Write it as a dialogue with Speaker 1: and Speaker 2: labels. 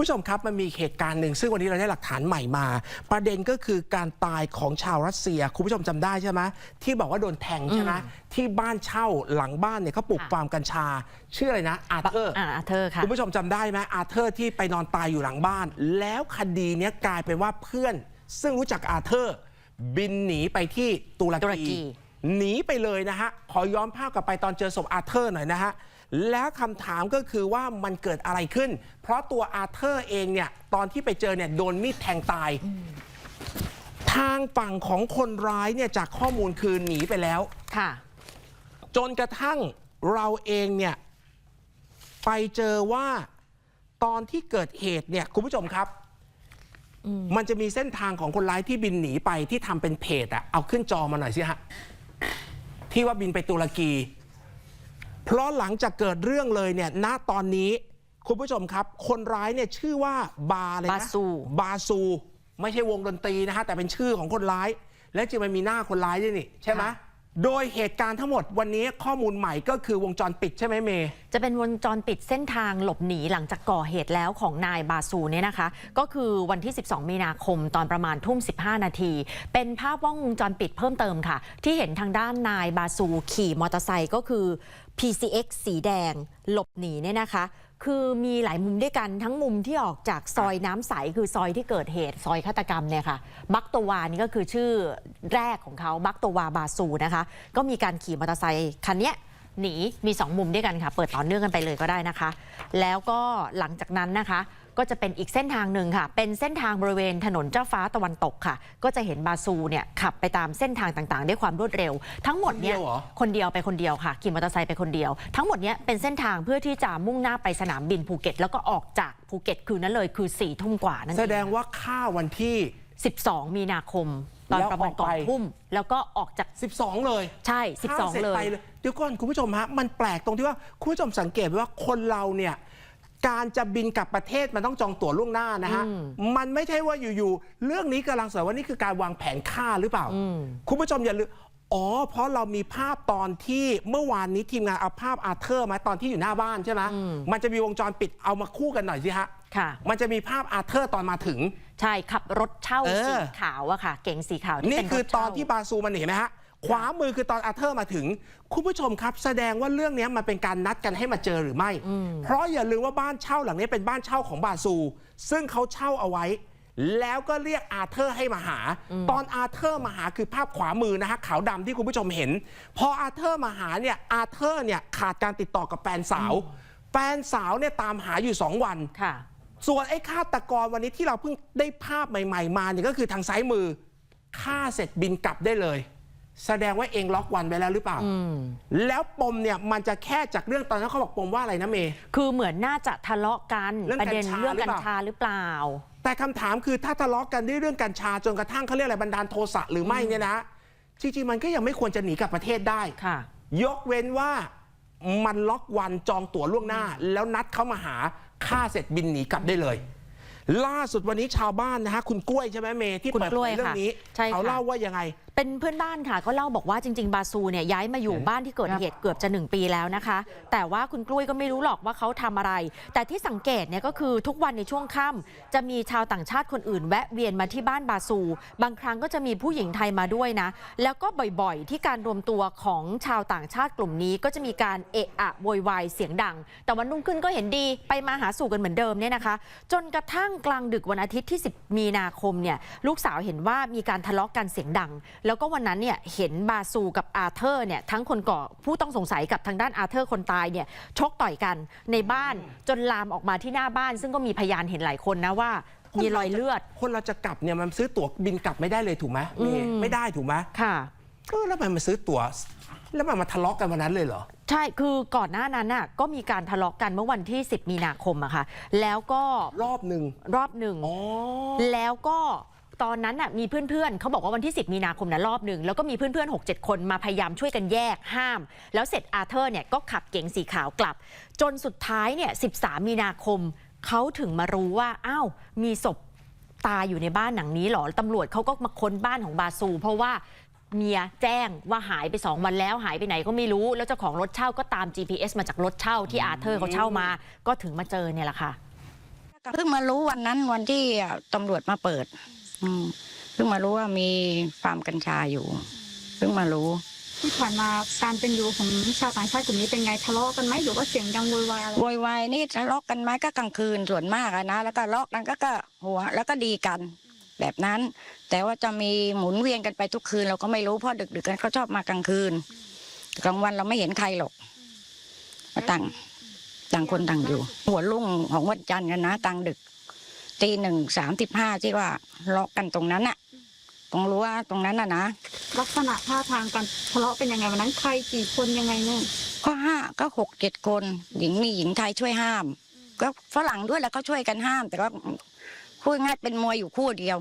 Speaker 1: คุณผู้ชมครับมันมีเหตุการณ์หนึ่งซึ่งวันนี้เราได้หลักฐานใหม่มา ประเด็นก็คือการตายของชาวรัสเซีย คุณผู้ชมจำได้ใช่ไหมที่บอกว่าโดนแทงใช่ไหมที่บ้านเช่าหลังบ้านเนี่ยเขาปลูก
Speaker 2: ค่ะ
Speaker 1: ฟาร์มกัญชา ชื่ออะไรนะอาเธอร์
Speaker 2: อ่าอาเธอร์ค่ะ
Speaker 1: คุณผู้ชมจำได้ไหมอาเธอร์ที่ไปนอนตายอยู่หลังบ้าน แล้วคดีเนี้ยกลายเป็นว่าเพื่อน ซึ่งรู้จักอาเธอร์ บินหนีไปที่ตุร
Speaker 2: ตุรกี
Speaker 1: กี หนีไปเลยนะฮะ ขอย้อนภาพกลับไปตอนเจอศพอาเธอร์หน่อยนะฮะ แล้วคำถามก็คือว่ามันเกิดอะไรขึ้น เพราะตัวอาเธอร์เองเนี่ยตอนที่ไปเจอเนี่ยโดนมีดแทงตาย ทางฝั่งของคนร้ายเนี่ยจากข้อมูลคือหนีไปแล้ว
Speaker 2: ค่ะ
Speaker 1: จนกระทั่งเราเองเนี่ยไปเจอว่าตอนที่เกิดเหตุเนี่ยคุณผู้ชมครับมันจะมีเส้นทางของคนร้ายที่บินหนีไปที่ทำเป็นเพจอะเอาขึ้นจอมาหน่อยสิฮะ ที่ว่าบินไปตุรกี เพราะหลังจากเกิดเรื่องเลยเนี่ยณตอนนี้คุณผู้ชมครับ คนร้ายเนี่ยชื่อว่าบาเลยนะ
Speaker 2: บาซู
Speaker 1: บาซู ไม่ใช่วงดนตรีนะฮะแต่เป็นชื่อของคนร้าย และจริงมันมีหน้าคนร้ายด้วยนี่ใช่ไหม โดยเหตุการณ์ทั้งหมดวันนี้ข้อมูลใหม่ก็คือวงจรปิดใช่ไหมเมย์
Speaker 2: จะเป็นวงจรปิดเส้นทางหลบหนีหลังจากก่อเหตุแล้วของนายบาซูเนี่ยนะคะ ก็คือวันที่ 12 มีนาคมตอนประมาณทุ่ม 15 นาที เป็นภาพว่องวงจรปิดเพิ่มเติมค่ะ ที่เห็นทางด้านนายบาซูขี่มอเตอร์ไซค์ก็คือ PCX สีแดง หลบหนีเนี่ยนะคะ คือมีหลายมุมด้วยกันทั้งมุมที่ออกจากซอยน้ำใสคือซอยที่เกิดเหตุ ซอยฆาตกรรมเนี่ยค่ะ บักตวานี่ก็คือชื่อแรกของเขาบักตวาบาซูนะคะ ก็มีการขี่มอเตอร์ไซค์คันเนี้ยหนีมี 2 มุมด้วยกันค่ะ เปิดต่อเนื่องกันไปเลยก็ได้นะคะ แล้วก็หลังจากนั้นนะคะ ก็จะเป็นอีกเส้นทางหนึ่งค่ะ เป็นเส้นทางบริเวณถนนเจ้าฟ้าตะวันตกค่ะ ก็จะเห็นบาซูเนี่ยขับไปตามเส้นทางต่างๆ ด้วยความรวดเร็ว ทั้งหมดเนี่ย
Speaker 1: คนเดียวเหรอ
Speaker 2: คนเดียวไปคนเดียวค่ะขี่มอเตอร์ไซค์ไปคนเดียว ทั้งหมดเนี้ยเป็นเส้นทางเพื่อที่จะมุ่งหน้าไปสนามบินภูเก็ต แล้วก็ออกจากภูเก็ตคืนนั้นเลยคือ4ี่ทุ่มกว่านั่นเอง
Speaker 1: แสดงว่าค่าวันที่
Speaker 2: 12 มีนาคมตอนประมาณก่อน
Speaker 1: แล้วออกไป
Speaker 2: ทุ่ม แล้วก็ออกจาก
Speaker 1: 12 เลย
Speaker 2: ใช่
Speaker 1: ถ้าสร็จ
Speaker 2: 12 เล
Speaker 1: ไป
Speaker 2: ย
Speaker 1: เดี๋ยวก่อนคุณผู้ชมฮะมันแปลกตรงที่ว่าคุณผู้ชมสังเกตไหมว่าคนเราเนี่ย การจะบินกลับประเทศมันต้องจองตั๋วล่วงหน้านะฮะ
Speaker 2: อืม
Speaker 1: มันไม่ใช่ว่าอยู่ๆ เรื่องนี้กำลังสอนว่านี่คือการวางแผนฆ่าหรือเปล่า
Speaker 2: อืม
Speaker 1: คุณผู้ชมอย่าลืม อ๋อ เพราะเรามีภาพตอนที่เมื่อวานนี้ทีมงานเอาภาพอาเธอร์มาตอนที่อยู่หน้าบ้านใช่ไหมมันจะมีวงจรปิดเอามาคู่กันหน่อยสิฮะ
Speaker 2: ค่ะ
Speaker 1: มันจะมีภาพอาเธอร์ตอนมาถึง
Speaker 2: ใช่ขับรถเช่า
Speaker 1: เออ
Speaker 2: สีขาวอะค่ะ เก๋งสีขาวที่
Speaker 1: นี่
Speaker 2: เป็น
Speaker 1: คือ
Speaker 2: รถ
Speaker 1: ต
Speaker 2: เช่า
Speaker 1: อนที่บาซูมันเห็นไหมฮะ ขวามือคือตอนอาเธอร์มาถึง คุณผู้ชมครับ แสดงว่าเรื่องนี้มันเป็นการนัดกันให้มาเจอหรือไม่ เพราะอย่าลืมว่าบ้านเช่าหลังนี้เป็นบ้านเช่าของบาซู ซึ่งเขาเช่าเอาไว้ แล้วก็เรียกอาเธอร์ให้มาหา ตอนอาเธอร์มาหาคือภาพขวามือนะฮะขาวดำที่คุณผู้ชมเห็น พออาเธอร์มาหาเนี่ยอาเธอร์เนี่ยขาดการติดต่อกับแฟนสาว แฟนสาวเนี่ยตามหาอยู่สองวัน
Speaker 2: ค่ะ
Speaker 1: ส่วนไอ้ฆาตกรวันนี้ที่เราเพิ่งได้ภาพใหม่ ๆ มาเนี่ยก็คือทางซ้ายมือฆ่าเสร็จบินกลับได้เลย แสดงว่าเองล็อกวันไว้แล้วหรือเปล่า แล้วปมเนี่ยมันจะแค่จากเรื่องตอนนั้นเขาบอกปมว่าอะไรนะเมย์
Speaker 2: คือเหมือนน่าจะทะเลาะกัน
Speaker 1: เรื่อง
Speaker 2: ประเด็น
Speaker 1: กัญชา
Speaker 2: เรื่อง
Speaker 1: หรือ
Speaker 2: กั
Speaker 1: เป
Speaker 2: ญ
Speaker 1: ล่า
Speaker 2: ชาหรือเปล่า
Speaker 1: แต่คำถามคือถ้าทะเลาะกันด้วยเรื่องกัญชาจนกระทั่งเขาเรียกอะไรบันดาลโทสะหรือไม่เนี่ยนะ จริงๆมันก็ยังไม่ควรจะหนีกลับประเทศได้
Speaker 2: ค่ะ
Speaker 1: ยกเว้นว่ามันล็อกวันจองตั๋วล่วงหน้า แล้วนัดเขามาหาค่าเสร็จบินหนีกลับได้เลย ล่าสุดวันนี้ชาวบ้านนะฮะคุณกล้วยใช่ไหมเมย์ที่
Speaker 2: คุณ
Speaker 1: เปิด
Speaker 2: กล้วย
Speaker 1: เผยเรื่อง
Speaker 2: ค่ะ
Speaker 1: นี้
Speaker 2: ใช่ค่ะ
Speaker 1: เขาเล่าว่ายังไง
Speaker 2: เป็นเพื่อนบ้านค่ะ ก็เล่าบอกว่าจริง ๆ บาซูเนี่ยย้ายมาอยู่บ้านที่เกิดเหตุเกือบจะ 1 ปีแล้วนะคะ แต่ว่าคุณกล้วยก็ไม่รู้หรอกว่าเขาทำอะไร แต่ที่สังเกตเนี่ยก็คือทุกวันในช่วงค่ำจะมีชาวต่างชาติคนอื่น แวะเวียนมาที่บ้านบาซู บางครั้งก็จะมีผู้หญิงไทยมาด้วยนะ แล้วก็บ่อยๆ ที่การรวมตัวของชาวต่างชาติกลุ่มนี้ ก็จะมีการเอะอะโวยวายเสียงดัง แต่วันรุ่งขึ้นก็เห็นดีไปมาหาสู่กันเหมือนเดิมเนี่ยนะคะ จนกระทั่งกลางดึกวันอาทิตย์ที่ 10 มีนาคมเนี่ยลูกสาวเห็นว่ามีการทะเลาะกันเสียงดังแล้วก็วันนั้นเนี่ยเห็นบาซูกับอาเธอร์เนี่ยทั้งคนก่อผู้ต้องสงสัยกับทางด้านอาเธอร์คนตายเนี่ยชกต่อยกันในบ้านจนลามออกมาที่หน้าบ้าน ซึ่งก็มีพยานเห็นหลายคนนะว่ามีรอยเลือด
Speaker 1: คนเราจะกลับเนี่ยมันซื้อตั๋วบินกลับไม่ได้เลยถูกไหมเมย์ไม่ได้ถูกไหม
Speaker 2: ค่ะ
Speaker 1: เออแล้วมันมาซื้อตั๋ว แล้วมันมาทะเลาะกันวันนั้นเลยเหรอ
Speaker 2: ใช่ คือก่อนหน้านั้นน่ะก็มีการทะเลาะกันเมื่อวันที่ 10 มีนาคมอะค่ะ แล้วก็
Speaker 1: รอบหนึ่ง
Speaker 2: รอบหนึ่ง
Speaker 1: อ๋อ
Speaker 2: แล้วก็ ตอนนั้นน่ะมีเพื่อนๆเขาบอกว่าวันที่ 10 มีนาคมนะรอบหนึ่งแล้วก็มีเพื่อนๆ 6-7 คนมาพยายามช่วยกันแยกห้าม แล้วเสร็จอาเธอร์เนี่ยก็ขับเก๋งสีขาวกลับ จนสุดท้ายเนี่ย13 มีนาคมเขาถึงมารู้ว่าอ้าวมีศพตายอยู่ในบ้านหลังนี้เหรอตำรวจเขาก็มาค้นบ้านของบาซู เพราะว่าเมียแจ้งว่าหายไป 2 วันแล้วหายไปไหนก็ไม่รู้ แล้วเจ้าของรถเช่าก็ตาม GPS มาจากรถเช่าที่อาเธอร์เขาเช่ามา ก็ถึงมาเจอเนี่ยแหละค่ะ
Speaker 3: เพิ่งมารู้วันนั้นวันที่ตำรวจมาเปิด อืมเพิ่งมารู้ว่ามีฟาร์มกัญชาอยู่เพิ่งมารู้
Speaker 4: ที่ผ่านมาการเป็นอยู่ของชาวต่างชาติกลุ่มนี้เป็นไงทะเลาะกันไหมหรือว่าเสียงดังโวยวายอะไร
Speaker 3: โวยวายนี่ทะเลาะกันไหมก็กลางคืนส่วนมากอะนะแล้วก็เลาะกันก็ก็หัว แล้วก็ดีกัน แบบนั้น แต่ว่าจะมีหมุนเวียนกันไปทุกคืนเราก็ไม่รู้เพราะดึกๆกันเขาชอบมากลางคืนกลางวันเราไม่เห็นใครหรอกมาต่างต่างคนต่างอยู่ หัวลุ่งของวันจันทร์กันนะกลางดึก ตีหนึ่งสามสิบห้าที่ว่าเลาะกันตรงนั้นอะตรงรั้วตรงนั้นอะนะ
Speaker 4: ลักษณะท่าทางการทะเลาะเป็นยังไงวันนั้นใครกี่คนยังไงเนี่ย
Speaker 3: ก็ห้าก็หกเจ็ดคน หญิงมีหญิงไทยช่วยห้าม ก็ฝรั่งด้วยแล้วก็ช่วยกันห้าม แต่ว่าพูดง่ายเป็นมวยอยู่คู่เดียว